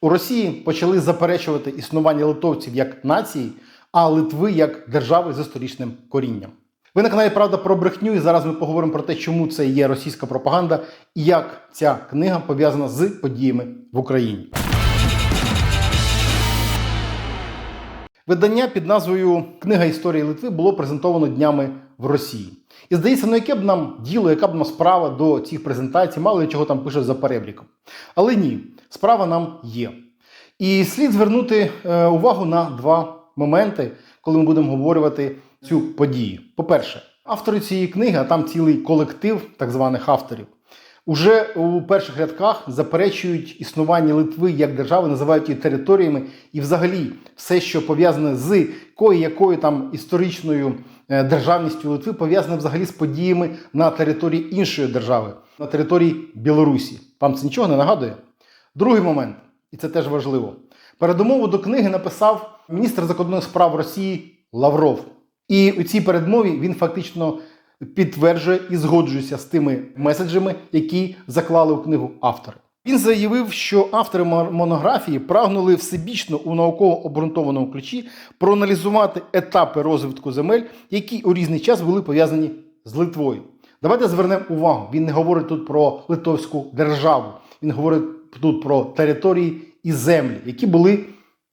У Росії почали заперечувати існування литовців як нації, а Литви як держави з історичним корінням. Ви на каналі Правда про брехню, і зараз ми поговоримо про те, чому це є російська пропаганда і як ця книга пов'язана з подіями в Україні. Видання під назвою Книга історії Литви було презентовано днями в Росії. І здається, ну яке б нам діло, яка б нам справа до цих презентацій, мало ли чого там пише за перебліком. Але ні, справа нам є. І слід звернути е, увагу на два моменти, коли ми будемо обговорювати цю подію. По-перше, автори цієї книги, а там цілий колектив так званих авторів, уже у перших рядках заперечують існування Литви як держави, називають її територіями, і взагалі все, що пов'язане з кої якою там історичною е, державністю Литви, пов'язане взагалі з подіями на території іншої держави, на території Білорусі. Вам це нічого не нагадує? Другий момент, і це теж важливо. Передумову до книги написав міністр закордонних справ Росії Лавров. І у цій передмові він фактично підтверджує і згоджується з тими меседжами, які заклали у книгу автори. Він заявив, що автори монографії прагнули всебічно у науково обґрунтованому ключі проаналізувати етапи розвитку земель, які у різний час були пов'язані з Литвою. Давайте звернемо увагу. Він не говорить тут про литовську державу. Він говорить тут про території і землі, які були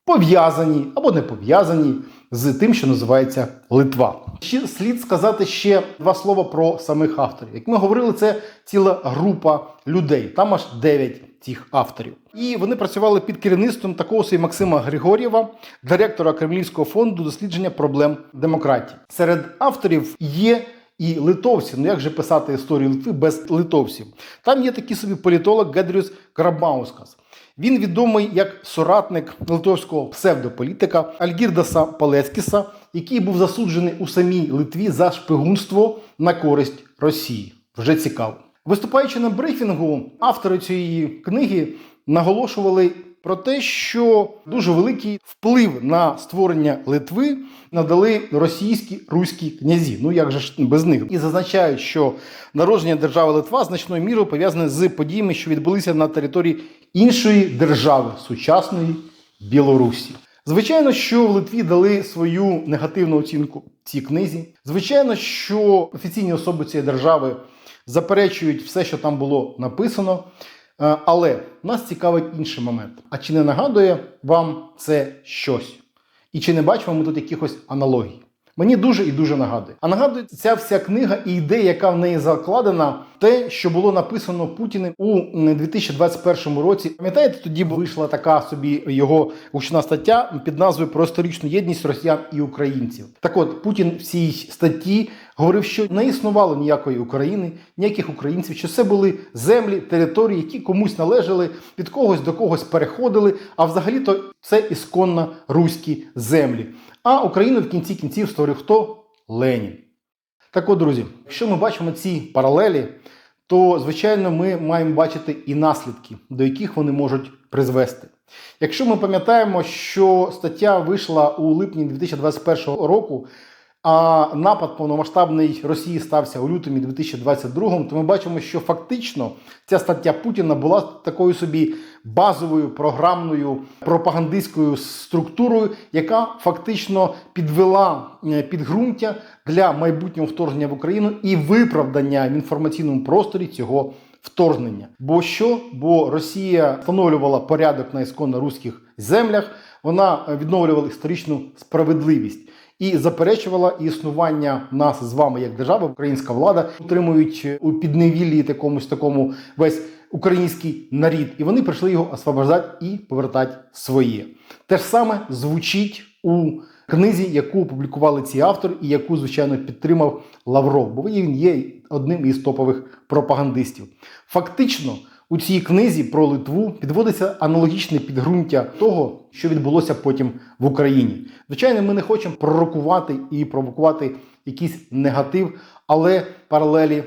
пов'язані або не пов'язані з тим, що називається Литва. Ще слід сказати ще два слова про самих авторів. Як ми говорили, це ціла група людей. Там аж 9 цих авторів. І вони працювали під керівництвом такого собі Максима Григорєва, директора Кремлівського фонду дослідження проблем демократії. Серед авторів є і литовці. Ну як же писати історію Литви без литовців? Там є такий собі політолог Гедріус Карабаускас. Він відомий як соратник литовського псевдополітика Альгірдаса Палецкіса, який був засуджений у самій Литві за шпигунство на користь Росії. Вже цікаво. Виступаючи на брифінгу, автори цієї книги наголошували про те, що дуже великий вплив на створення Литви надали російські руські князі. Ну як же ж без них? І зазначають, що народження держави Литва значною мірою пов'язане з подіями, що відбулися на території іншої держави сучасної Білорусі. Звичайно, що в Литві дали свою негативну оцінку цій книзі. Звичайно, що офіційні особи цієї держави заперечують все, що там було написано. Е, Але нас цікавить інший момент. А чи не нагадує вам це щось? І чи не бачимо ми тут якихось аналогій? Мені дуже і дуже нагадує. А нагадує ця вся книга і ідея, яка в неї закладена, те, що було написано Путіним у м, 2021 році. Пам'ятаєте, тоді вийшла така собі його гучна стаття під назвою про історичну єдність росіян і українців. Так от Путін в цій статті говорив, що не існувало ніякої України, ніяких українців, що це були землі, території, які комусь належали, від когось до когось переходили. А взагалі-то це ісконно руські землі. А Україну в кінці кінців створив хто? Ленін. Так от, друзі, якщо ми бачимо ці паралелі, то звичайно ми маємо бачити і наслідки, до яких вони можуть призвести. Якщо ми пам'ятаємо, що стаття вийшла у липні 2021 року, а напад повномасштабний Росії стався у лютому 2022, то ми бачимо, що фактично ця стаття Путіна була такою собі базовою програмною пропагандистською структурою, яка фактично підвела е, підґрунтя для майбутнього вторгнення в Україну і виправдання в інформаційному просторі цього вторгнення. Бо що? Бо Росія встановлювала порядок на ісконно руських землях, вона відновлювала історичну справедливість і заперечувала існування нас з вами як держави, українська влада, утримують у підневіллі такомусь такому весь український нарід, і вони прийшли його освобождати і повертати своє. Те ж саме звучить у книзі, яку опублікували ці автори, і яку, звичайно, підтримав Лавров, бо він є одним із топових пропагандистів. Фактично. У цій книзі про Литву підводиться аналогічне підґрунтя того, що відбулося потім в Україні. Звичайно, ми не хочемо пророкувати і провокувати якийсь негатив, але паралелі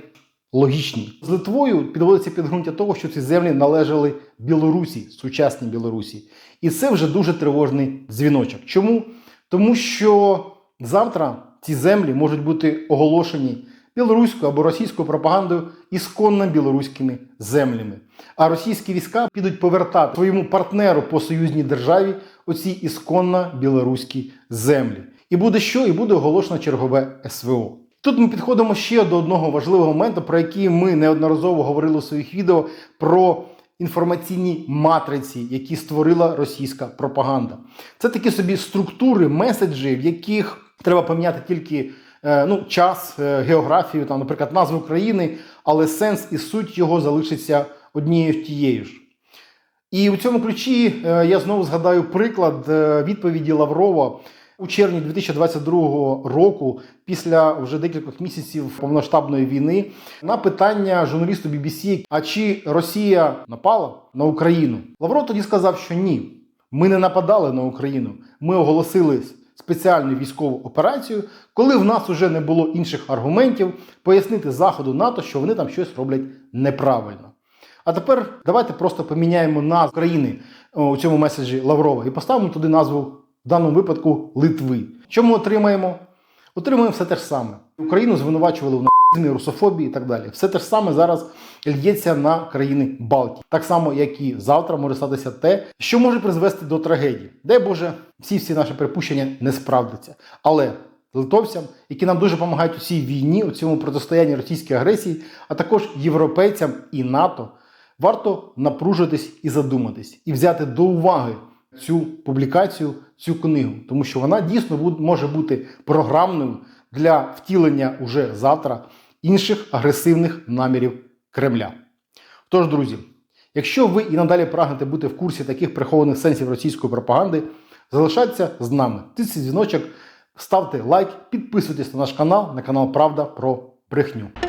логічні. З Литвою підводиться підґрунтя того, що ці землі належали Білорусі, сучасній Білорусі. І це вже дуже тривожний дзвіночок. Чому? Тому що завтра ці землі можуть бути оголошені білоруською або російською пропагандою ісконно білоруськими землями. А російські війська підуть повертати своєму партнеру по союзній державі оці ісконно білоруські землі. І буде що? І буде оголошено чергове СВО. Тут ми підходимо ще до одного важливого моменту, про який ми неодноразово говорили у своїх відео про інформаційні матриці, які створила російська пропаганда. Це такі собі структури, меседжі, в яких треба поміняти тільки ну, час, е, географію, там, наприклад, назву країни, але сенс і суть його залишиться однією тією ж. І у цьому ключі е, я знову згадаю приклад е, відповіді Лаврова у червні 2022 року, після вже декількох місяців повноштабної війни, на питання журналісту BBC, а чи Росія напала на Україну? Лавров тоді сказав, що ні, ми не нападали на Україну. Ми оголосили спеціальну військову операцію, коли в нас вже не було інших аргументів пояснити заходу НАТО, що вони там щось роблять неправильно. А тепер давайте просто поміняємо назву країни у цьому меседжі Лаврова і поставимо туди назву в даному випадку Литви. Що ми отримаємо? Отримуємо все те ж саме. Україну звинувачували в русофобії і так далі. Все те ж саме зараз льється на країни Балтії. Так само, як і завтра може статися те, що може призвести до трагедії. Дай Боже, всі всі наші припущення не справдяться. Але литовцям, які нам дуже допомагають у цій війні, у цьому протистоянні російській агресії, а також європейцям і НАТО, варто напружитись і задуматись, і взяти до уваги цю публікацію, цю книгу, тому що вона дійсно може бути програмною для втілення уже завтра інших агресивних намірів Кремля. Тож, друзі, якщо ви і надалі прагнете бути в курсі таких прихованих сенсів російської пропаганди, залишайтеся з нами. Тисніть дзвіночок, ставте лайк, підписуйтесь на наш канал, на канал Правда про брехню.